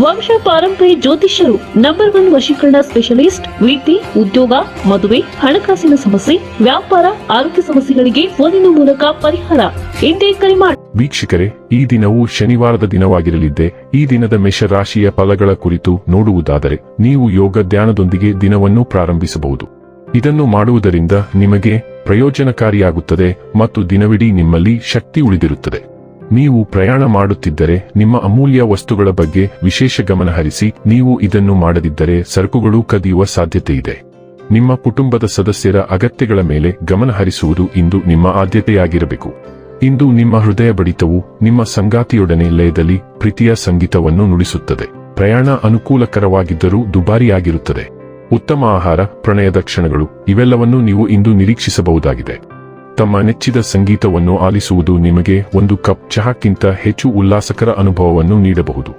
ವಂಶ ಪಾರಂಪರ್ಯ ಜ್ಯೋತಿಷ್ಯರು ನಂಬರ್ ಒನ್ ವಶೀಕರಣ ಸ್ಪೆಷಲಿಸ್ಟ್, ವೀಟಿ, ಉದ್ಯೋಗ, ಮದುವೆ, ಹಣಕಾಸಿನ ಸಮಸ್ಯೆ, ವ್ಯಾಪಾರ, ಆರೋಗ್ಯ ಸಮಸ್ಯೆಗಳಿಗೆ ಫೋನಿನ ಮೂಲಕ ಪರಿಹಾರ. ಇಂದೇ ಕರೆ ಮಾಡಿ ವೀಕ್ಷಕರೇ, ಈ ದಿನವು ಶನಿವಾರದ ದಿನವಾಗಿರಲಿದ್ದೆ. ಈ ದಿನದ ಮೇಷರಾಶಿಯ ಫಲಗಳ ಕುರಿತು ನೋಡುವುದಾದರೆ, ನೀವು ಯೋಗ ಧ್ಯಾನದೊಂದಿಗೆ ದಿನವನ್ನು ಪ್ರಾರಂಭಿಸಬಹುದು. ಇದನ್ನು ಮಾಡುವುದರಿಂದ ನಿಮಗೆ ಪ್ರಯೋಜನಕಾರಿಯಾಗುತ್ತದೆ ಮತ್ತು ದಿನವಿಡೀ ನಿಮ್ಮಲ್ಲಿ ಶಕ್ತಿ ಉಳಿದಿರುತ್ತದೆ. ನೀವು ಪ್ರಯಾಣ ಮಾಡುತ್ತಿದ್ದರೆ ನಿಮ್ಮ ಅಮೂಲ್ಯ ವಸ್ತುಗಳ ಬಗ್ಗೆ ವಿಶೇಷ ಗಮನ ಹರಿಸಿ, ನೀವು ಇದನ್ನು ಮಾಡದಿದ್ದರೆ ಸರಕುಗಳು ಕದಿಯುವ ಸಾಧ್ಯತೆ ಇದೆ ನಿಮ್ಮ ಕುಟುಂಬದ ಸದಸ್ಯರ ಅಗತ್ಯಗಳ ಮೇಲೆ ಗಮನ ಹರಿಸುವುದು ಇಂದು ನಿಮ್ಮ ಆದ್ಯತೆಯಾಗಿರಬೇಕು. ಇಂದು ನಿಮ್ಮ ಹೃದಯ ಬಡಿತವು ನಿಮ್ಮ ಸಂಗಾತಿಯೊಡನೆ ಲಯದಲ್ಲಿ ಪ್ರೀತಿಯ ಸಂಗೀತವನ್ನು ನುಡಿಸುತ್ತದೆ. ಪ್ರಯಾಣ ಅನುಕೂಲಕರವಾಗಿದ್ದರೂ ದುಬಾರಿಯಾಗಿರುತ್ತದೆ. ಉತ್ತಮ ಆಹಾರ, ಪ್ರಣಯದ ಕ್ಷಣಗಳು ಇವೆಲ್ಲವನ್ನೂ ನೀವು ಇಂದು ನಿರೀಕ್ಷಿಸಬಹುದಾಗಿದೆ. ತಮ್ಮ ನೆಚ್ಚಿದ ಸಂಗೀತವನ್ನು ಆಲಿಸುವುದು ನಿಮಗೆ ಒಂದು ಕಪ್ ಚಹಾಕ್ಕಿಂತ ಹೆಚ್ಚು ಉಲ್ಲಾಸಕರ ಅನುಭವವನ್ನು ನೀಡಬಹುದು.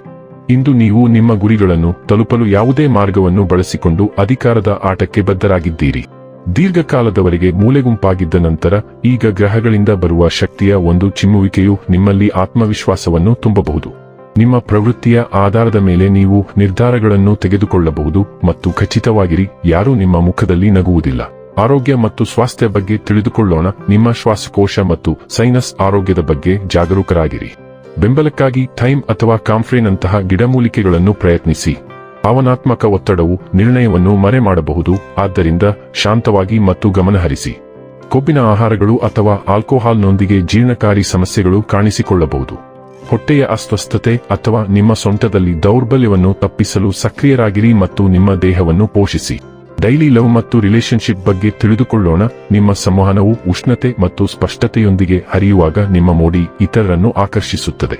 ಇಂದು ನೀವು ನಿಮ್ಮ ಗುರಿಗಳನ್ನು ತಲುಪಲು ಯಾವುದೇ ಮಾರ್ಗವನ್ನು ಬಳಸಿಕೊಂಡು ಅಧಿಕಾರದ ಆಟಕ್ಕೆ ಬದ್ಧರಾಗಿದ್ದೀರಿ. ದೀರ್ಘಕಾಲದವರೆಗೆ ಮೂಲೆಗುಂಪಾಗಿದ್ದ ನಂತರ ಈಗ ಗ್ರಹಗಳಿಂದ ಬರುವ ಶಕ್ತಿಯ ಒಂದು ಚಿಮ್ಮುವಿಕೆಯು ನಿಮ್ಮಲ್ಲಿ ಆತ್ಮವಿಶ್ವಾಸವನ್ನು ತುಂಬಬಹುದು. ನಿಮ್ಮ ಪ್ರವೃತ್ತಿಯ ಆಧಾರದ ಮೇಲೆ ನೀವು ನಿರ್ಧಾರಗಳನ್ನು ತೆಗೆದುಕೊಳ್ಳಬಹುದು ಮತ್ತು ಖಚಿತವಾಗಿರಿ, ಯಾರೂ ನಿಮ್ಮ ಮುಖದಲ್ಲಿ ನಗುವುದಿಲ್ಲ. ಆರೋಗ್ಯ ಮತ್ತು ಸ್ವಾಸ್ಥ್ಯ ಬಗ್ಗೆ ತಿಳಿದುಕೊಳ್ಳೋಣ. ನಿಮ್ಮ ಶ್ವಾಸಕೋಶ ಮತ್ತು ಸೈನಸ್ ಆರೋಗ್ಯದ ಬಗ್ಗೆ ಜಾಗರೂಕರಾಗಿರಿ. ಬೆಂಬಲಕ್ಕಾಗಿ ಥೈಮ್ ಅಥವಾ ಕಾಂಫ್ರೇನಂತಹ ಗಿಡಮೂಲಿಕೆಗಳನ್ನು ಪ್ರಯತ್ನಿಸಿ. ಭಾವನಾತ್ಮಕ ಒತ್ತಡವು ನಿರ್ಣಯವನ್ನು ಮರೆ ಮಾಡಬಹುದು ಆದ್ದರಿಂದ ಶಾಂತವಾಗಿ ಮತ್ತು ಗಮನಹರಿಸಿ. ಕೊಬ್ಬಿನ ಆಹಾರಗಳು ಅಥವಾ ಆಲ್ಕೋಹಾಲ್ನೊಂದಿಗೆ ಜೀರ್ಣಕಾರಿ ಸಮಸ್ಯೆಗಳು ಕಾಣಿಸಿಕೊಳ್ಳಬಹುದು. ಹೊಟ್ಟೆಯ ಅಸ್ವಸ್ಥತೆ ಅಥವಾ ನಿಮ್ಮ ಸೊಂಟದಲ್ಲಿ ದೌರ್ಬಲ್ಯವನ್ನು ತಪ್ಪಿಸಲು ಸಕ್ರಿಯರಾಗಿರಿ ಮತ್ತು ನಿಮ್ಮ ದೇಹವನ್ನು ಪೋಷಿಸಿ. ಡೈಲಿ ಲವ್ ಮತ್ತು ರಿಲೇಶನ್ಶಿಪ್ ಬಗ್ಗೆ ತಿಳಿದುಕೊಳ್ಳೋಣ. ನಿಮ್ಮ ಸಂವಹನವು ಉಷ್ಣತೆ ಮತ್ತು ಸ್ಪಷ್ಟತೆಯೊಂದಿಗೆ ಹರಿಯುವಾಗ ನಿಮ್ಮ ಮೋಡಿ ಇತರರನ್ನು ಆಕರ್ಷಿಸುತ್ತದೆ.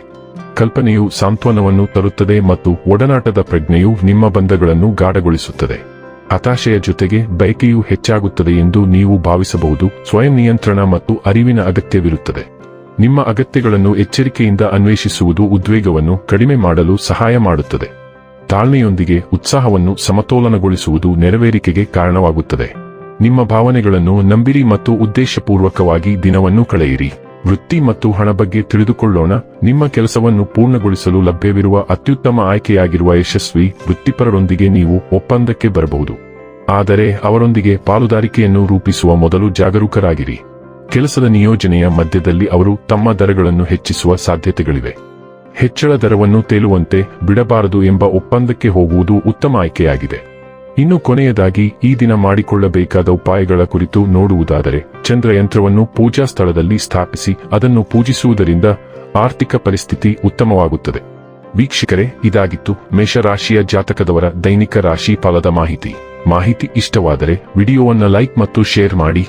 ಕಲ್ಪನೆಯು ಸಾಂತ್ವನವನ್ನು ತರುತ್ತದೆ ಮತ್ತು ಒಡನಾಟದ ಪ್ರಜ್ಞೆಯು ನಿಮ್ಮ ಬಂಧಗಳನ್ನು ಗಾಢಗೊಳಿಸುತ್ತದೆ. ಹತಾಶೆಯ ಜೊತೆಗೆ ಬಯಕೆಯು ಹೆಚ್ಚಾಗುತ್ತದೆ ಎಂದು ನೀವು ಭಾವಿಸಬಹುದು. ಸ್ವಯಂ ನಿಯಂತ್ರಣ ಮತ್ತು ಅರಿವಿನ ಅಗತ್ಯವಿರುತ್ತದೆ. ನಿಮ್ಮ ಅಗತ್ಯಗಳನ್ನು ಎಚ್ಚರಿಕೆಯಿಂದ ಅನ್ವೇಷಿಸುವುದು ಉದ್ವೇಗವನ್ನು ಕಡಿಮೆ ಮಾಡಲು ಸಹಾಯ ಮಾಡುತ್ತದೆ. ತಾಳ್ಮೆಯೊಂದಿಗೆ ಉತ್ಸಾಹವನ್ನು ಸಮತೋಲನಗೊಳಿಸುವುದು ನೆರವೇರಿಕೆಗೆ ಕಾರಣವಾಗುತ್ತದೆ. ನಿಮ್ಮ ಭಾವನೆಗಳನ್ನು ನಂಬಿರಿ ಮತ್ತು ಉದ್ದೇಶಪೂರ್ವಕವಾಗಿ ದಿನವನ್ನು ಕಳೆಯಿರಿ. ವೃತ್ತಿ ಮತ್ತು ಹಣ ಬಗ್ಗೆ ತಿಳಿದುಕೊಳ್ಳೋಣ. ನಿಮ್ಮ ಕೆಲಸವನ್ನು ಪೂರ್ಣಗೊಳಿಸಲು ಲಭ್ಯವಿರುವ ಅತ್ಯುತ್ತಮ ಆಯ್ಕೆಯಾಗಿರುವ ಯಶಸ್ವಿ, ವೃತ್ತಿಪರರೊಂದಿಗೆ ನೀವು ಒಪ್ಪಂದಕ್ಕೆ ಬರಬಹುದು. ಆದರೆ ಅವರೊಂದಿಗೆ ಪಾಲುದಾರಿಕೆಯನ್ನು ರೂಪಿಸುವ ಮೊದಲು ಜಾಗರೂಕರಾಗಿರಿ. ಕೆಲಸದ ನಿಯೋಜನೆಯ ಮಧ್ಯದಲ್ಲಿ ಅವರು ತಮ್ಮ ದರಗಳನ್ನು ಹೆಚ್ಚಿಸುವ ಸಾಧ್ಯತೆಗಳಿವೆ. ಹೆಚ್ಚಳ ದರವನ್ನು ತೇಲುವಂತೆ ಬಿಡಬಾರದು ಎಂಬ ಒಪ್ಪಂದಕ್ಕೆ ಹೋಗುವುದು ಉತ್ತಮ ಆಯ್ಕೆಯಾಗಿದೆ. ಇನ್ನು ಕೊನೆಯದಾಗಿ ಈ ದಿನ ಮಾಡಿಕೊಳ್ಳಬೇಕಾದ ಉಪಾಯಗಳ ಕುರಿತು ನೋಡುವುದಾದರೆ, ಚಂದ್ರಯಂತ್ರವನ್ನು ಪೂಜಾ ಸ್ಥಳದಲ್ಲಿ ಸ್ಥಾಪಿಸಿ ಅದನ್ನು ಪೂಜಿಸುವುದರಿಂದ ಆರ್ಥಿಕ ಪರಿಸ್ಥಿತಿ ಉತ್ತಮವಾಗುತ್ತದೆ. ವೀಕ್ಷಕರೇ, ಇದಾಗಿತ್ತು ಮೇಷರಾಶಿಯ ಜಾತಕದವರ ದೈನಿಕ ರಾಶಿ ಫಲದ ಮಾಹಿತಿ. ಮಾಹಿತಿ ಇಷ್ಟವಾದರೆ ವಿಡಿಯೋವನ್ನು ಲೈಕ್ ಮತ್ತು ಶೇರ್ ಮಾಡಿ.